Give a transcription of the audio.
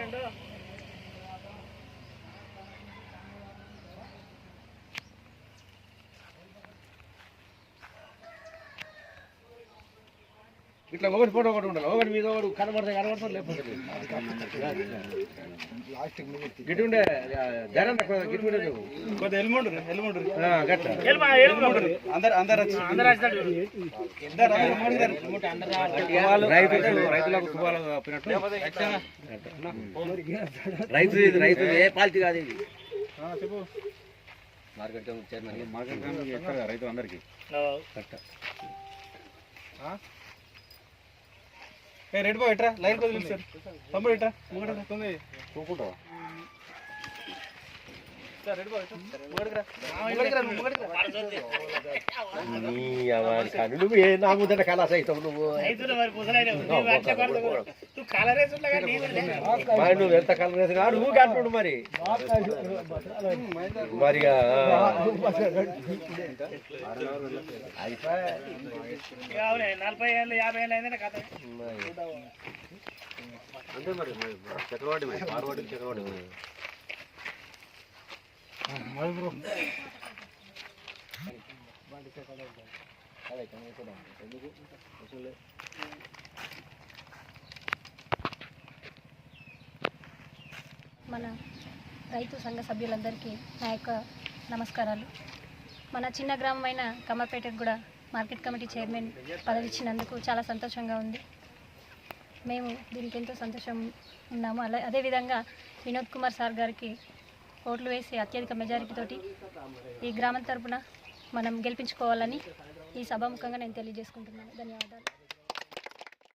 ಅಂತ ఇట్లా ఒకటి ఫోటో ఒకటి ఉండాలి. ఒకటి మీద ఒకటి కనబడతాయి కనబడతారు లేకపోతే లేదు. గిట్టు ఉండే ధర గిట్టు ఉండే గట్ల అందరు అందరు వచ్చి ఇద్దరు రైతు రైతులకు తువాలు కప్పినట్టు రైతు ఇది రైతు ఏ పాలసీ కాదు ఇది. చెప్పు. మార్కెట్ మార్కెట్ రైతు అందరికి. కట్ట ఏ రెడ్ బాయ్ ఇట్రా లైన్ కొద్దిగా తమ్ముడు ఇట్రా ముంగట తొమ్మిది. నువ్వు ఏ నా ముందర కళాస అవుతావు నువ్వు మరి నువ్వు ఎంత కలర్ వేసి నువ్వు కట్టుడు మరి మరి నలభై ఏళ్ళు యాభై ఏళ్ళు అయిందనే కథ. అంతే మరి చక్రవాడి మరి మార్వాడి చక్రవాడి మన రైతు సంఘ సభ్యులందరికీ నా యొక్క నమస్కారాలు. మన చిన్న గ్రామమైన కమ్మపేటకు కూడా మార్కెట్ కమిటీ చైర్మన్ పదవి ఇచ్చినందుకు చాలా సంతోషంగా ఉంది. మేము దీనికి ఎంతో సంతోషం ఉన్నాము. అలా అదేవిధంగా వినోద్ కుమార్ సార్ గారికి ఓట్లు వేసి అత్యధిక మెజారిటీతోటి ఈ గ్రామం తరపున మనం గెలిపించుకోవాలని ఈ సభాముఖంగా నేను తెలియజేసుకుంటున్నాను. ధన్యవాదాలు.